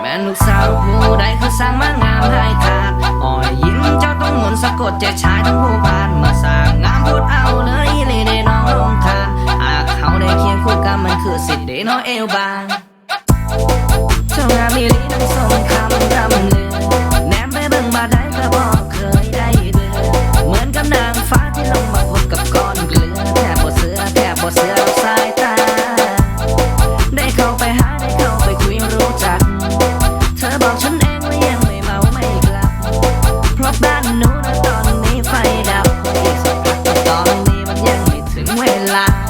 แม่นลูกสาวผู้ใดคือสร้างมางามให้ขาดอ่อยยิ้มเจ้าต้องหมุนสะกดใจชายทั้งผู้บานมาสร้างงามพูดเอาเลยเลยได้น้องลงคานหากเขาได้เคียงคู่กันมันคือสิทธิ์ได้น้องเอวบางเจ้างามอีหลีน้ำส้มคำรำลือแนมไปเบิ่งบาไดใดก็บอกเคยได้เบื่อเหมือนกับนางฟ้าที่ลงมาพบกับก้อนเกลือแทบบ่เสือแทบบ่เสือสายตาได้เข้าไปหา ดั